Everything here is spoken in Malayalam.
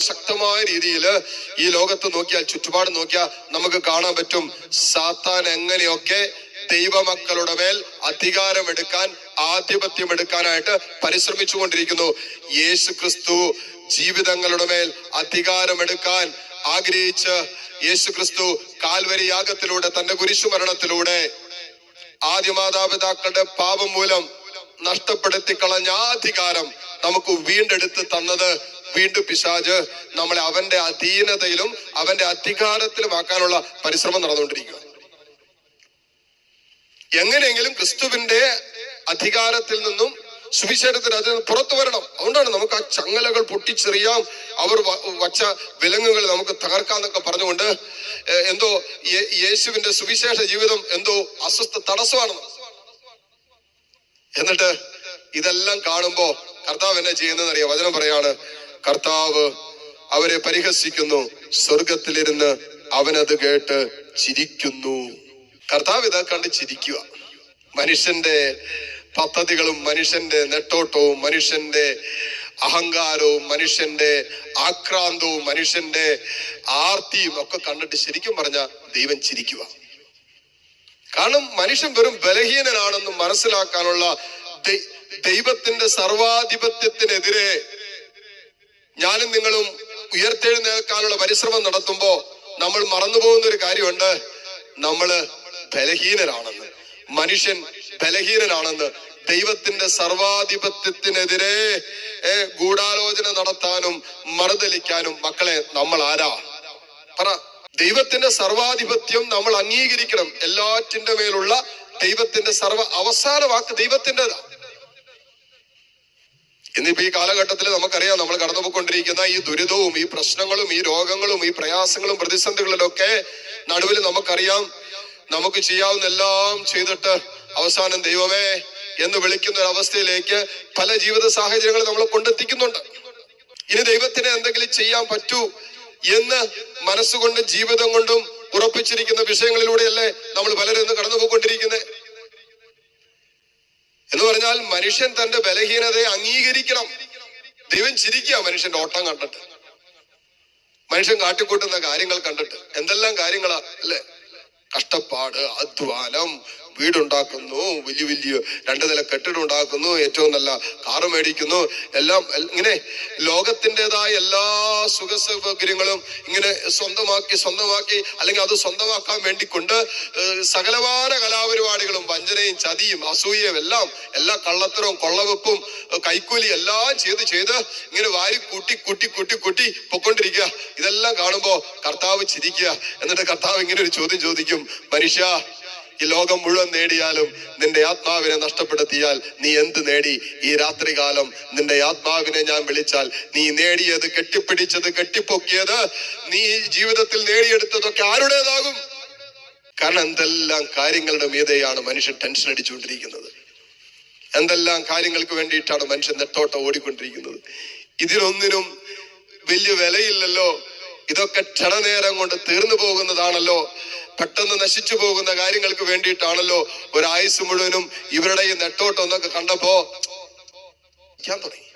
ശക്തമായ രീതിയിൽ ഈ ലോകത്ത് നോക്കിയാൽ ചുറ്റുപാട് നോക്കിയാൽ നമുക്ക് കാണാൻ പറ്റും സാത്താൻ എങ്ങനെയൊക്കെ ദൈവമക്കളുടെ മേൽ അധികാരമെടുക്കാൻ ആധിപത്യം എടുക്കാനായിട്ട് പരിശ്രമിച്ചു കൊണ്ടിരിക്കുന്നു യേശു ക്രിസ്തു ജീവിതങ്ങളുടെ മേൽ അധികാരമെടുക്കാൻ ആഗ്രഹിച്ച് യേശു ക്രിസ്തു കാൽവരി യാഗത്തിലൂടെ തന്റെ കുരിശുമരണത്തിലൂടെ ആദ്യ മാതാപിതാക്കളുടെ പാപം മൂലം നഷ്ടപ്പെടുത്തി കളഞ്ഞ അധികാരം നമുക്ക് വീണ്ടെടുത്ത് തന്നത് വീണ്ടും പിശാജ് നമ്മളെ അവന്റെ അധീനതയിലും അവന്റെ അധികാരത്തിലും ആക്കാനുള്ള പരിശ്രമം നടന്നുകൊണ്ടിരിക്കുക. എങ്ങനെയെങ്കിലും ക്രിസ്തുവിന്റെ അധികാരത്തിൽ നിന്നും സുവിശേഷത്തിന് അതിൽ നിന്ന് പുറത്തു വരണം. അതുകൊണ്ടാണ് നമുക്ക് ആ ചങ്ങലകൾ പൊട്ടിച്ചെറിയാം. അവർ വച്ച വിലങ്ങുകൾ നമുക്ക് തകർക്കാന്നൊക്കെ പറഞ്ഞുകൊണ്ട് എന്തോ യേശുവിന്റെ സുവിശേഷ ജീവിതം എന്തോ അസ്വസ്ഥ തടസ്സമാണ് എന്നിട്ട് ഇതെല്ലാം കാണുമ്പോ കർത്താവ് എന്നെ ചെയ്യുന്നതെന്നറിയാം വചനം പറയാണ് കർത്താവ് അവരെ പരിഹസിക്കുന്നു. സ്വർഗത്തിലിരുന്ന് അവനത് കേട്ട് ചിരിക്കുന്നു. കർത്താവ് ഇത് കണ്ട് ചിരിക്കുക. മനുഷ്യന്റെ പദ്ധതികളും മനുഷ്യന്റെ നെട്ടോട്ടവും മനുഷ്യന്റെ അഹങ്കാരവും മനുഷ്യന്റെ ആക്രാന്തവും മനുഷ്യന്റെ ആർത്തിയും ഒക്കെ കണ്ടിട്ട് ശരിക്കും പറഞ്ഞ ദൈവം ചിരിക്കുക. കാരണം മനുഷ്യൻ വെറും ബലഹീനനാണെന്ന് മനസ്സിലാക്കാനുള്ള ദൈവത്തിന്റെ സർവാധിപത്യത്തിനെതിരെ ഞാനും നിങ്ങളും ഉയർത്തെഴുന്നേൽക്കാനുള്ള പരിശ്രമം നടത്തുമ്പോ നമ്മൾ മറന്നുപോകുന്ന ഒരു കാര്യമുണ്ട്. നമ്മൾ ബലഹീനരാണെന്ന്. മനുഷ്യൻ ബലഹീനനാണെന്ന്. ദൈവത്തിന്റെ സർവാധിപത്യത്തിനെതിരെ ഗൂഢാലോചന നടത്താനും മറുതലിക്കാനും മക്കളെ നമ്മൾ ആരാ? പറ. ദൈവത്തിന്റെ സർവാധിപത്യം നമ്മൾ അംഗീകരിക്കണം. എല്ലാറ്റിന്റെ മേലുള്ള ദൈവത്തിന്റെ സർവ അവസാന വാക്ക് ദൈവത്തിന്റെതാ. ഇന്നിപ്പോ ഈ കാലഘട്ടത്തിൽ നമുക്കറിയാം നമ്മൾ കടന്നുപോയിക്കൊണ്ടിരിക്കുന്ന ഈ ദുരിതവും ഈ പ്രശ്നങ്ങളും ഈ രോഗങ്ങളും ഈ പ്രയാസങ്ങളും പ്രതിസന്ധികളിലൊക്കെ നടുവിൽ നമുക്കറിയാം നമുക്ക് ചെയ്യാവുന്ന എല്ലാം ചെയ്തിട്ട് അവസാനം ദൈവമേ എന്ന് വിളിക്കുന്ന ഒരു അവസ്ഥയിലേക്ക് പല ജീവിത സാഹചര്യങ്ങൾ നമ്മളെ കൊണ്ടെത്തിക്കുന്നുണ്ട്. ഇനി ദൈവത്തിന് എന്തെങ്കിലും ചെയ്യാൻ പറ്റൂ എന്ന് മനസ്സുകൊണ്ടും ജീവിതം കൊണ്ടും ഉറപ്പിച്ചിരിക്കുന്ന വിഷയങ്ങളിലൂടെയല്ലേ നമ്മൾ പലരും ഇന്ന് കടന്നുപോയിക്കൊണ്ടിരിക്കുന്നത്. എന്ന് പറഞ്ഞാൽ മനുഷ്യൻ തന്റെ ബലഹീനതയെ അംഗീകരിക്കണം. ദൈവം ചിരിക്കുക മനുഷ്യന്റെ ഓട്ടം കണ്ടിട്ട്. മനുഷ്യൻ കാട്ടിക്കൂട്ടുന്ന കാര്യങ്ങൾ കണ്ടിട്ട്. എന്തെല്ലാം കാര്യങ്ങളാ അല്ലേ? കഷ്ടപ്പാട് അധ്വാനം വീടുണ്ടാക്കുന്നു വലിയ വലിയ രണ്ടു നില കെട്ടിടം ഉണ്ടാക്കുന്നു ഏറ്റവും നല്ല കാറ് മേടിക്കുന്നു എല്ലാം ഇങ്ങനെ ലോകത്തിന്റെതായ എല്ലാ സുഖ സൗകര്യങ്ങളും ഇങ്ങനെ സ്വന്തമാക്കി സ്വന്തമാക്കി അല്ലെങ്കിൽ അത് സ്വന്തമാക്കാൻ വേണ്ടി കൊണ്ട് സകലവാര കലാപരിപാടികളും വഞ്ചനയും ചതിയും അസൂയയും എല്ലാം എല്ലാ കള്ളത്തരവും കൊള്ളവെപ്പും കൈക്കൂലി എല്ലാം ചെയ്ത് ചെയ്ത് ഇങ്ങനെ വാരി കൂട്ടി കൂട്ടി കൂട്ടി കൂട്ടി പൊക്കൊണ്ടിരിക്കുക. ഇതെല്ലാം കാണുമ്പോൾ കർത്താവ് ചിരിക്കുക. എന്നിട്ട് കർത്താവ് ഇങ്ങനെ ഒരു ചോദ്യം ചോദിക്കും. മനുഷ്യ ഈ ലോകം മുഴുവൻ നേടിയാലും നിന്റെ ആത്മാവിനെ നഷ്ടപ്പെടുത്തിയാൽ നീ എന്ത് നേടി? ഈ രാത്രികാലം നിന്റെ ആത്മാവിനെ ഞാൻ വിളിച്ചാൽ നീ നേടിയത് കെട്ടിപ്പിടിച്ചത് കെട്ടിപ്പൊക്കിയത് നീ ജീവിതത്തിൽ നേടിയെടുത്തതൊക്കെ ആരുടേതാകും? കാരണം എന്തെല്ലാം കാര്യങ്ങളുടെ മീതെയാണ് മനുഷ്യൻ ടെൻഷൻ അടിച്ചുകൊണ്ടിരിക്കുന്നത്. എന്തെല്ലാം കാര്യങ്ങൾക്ക് വേണ്ടിയിട്ടാണ് മനുഷ്യൻ നെട്ടോട്ടം ഓടിക്കൊണ്ടിരിക്കുന്നത്. ഇതിനൊന്നിനും വലിയ വിലയില്ലല്ലോ. ഇതൊക്കെ ക്ഷണനേരം കൊണ്ട് തീർന്നു പോകുന്നതാണല്ലോ. പെട്ടെന്ന് നശിച്ചു പോകുന്ന കാര്യങ്ങൾക്ക് വേണ്ടിയിട്ടാണല്ലോ ഒരായുസ് മുഴുവനും ഇവരുടെ ഈ നെട്ടോട്ടം എന്നൊക്കെ കണ്ടപ്പോ തുടങ്ങി.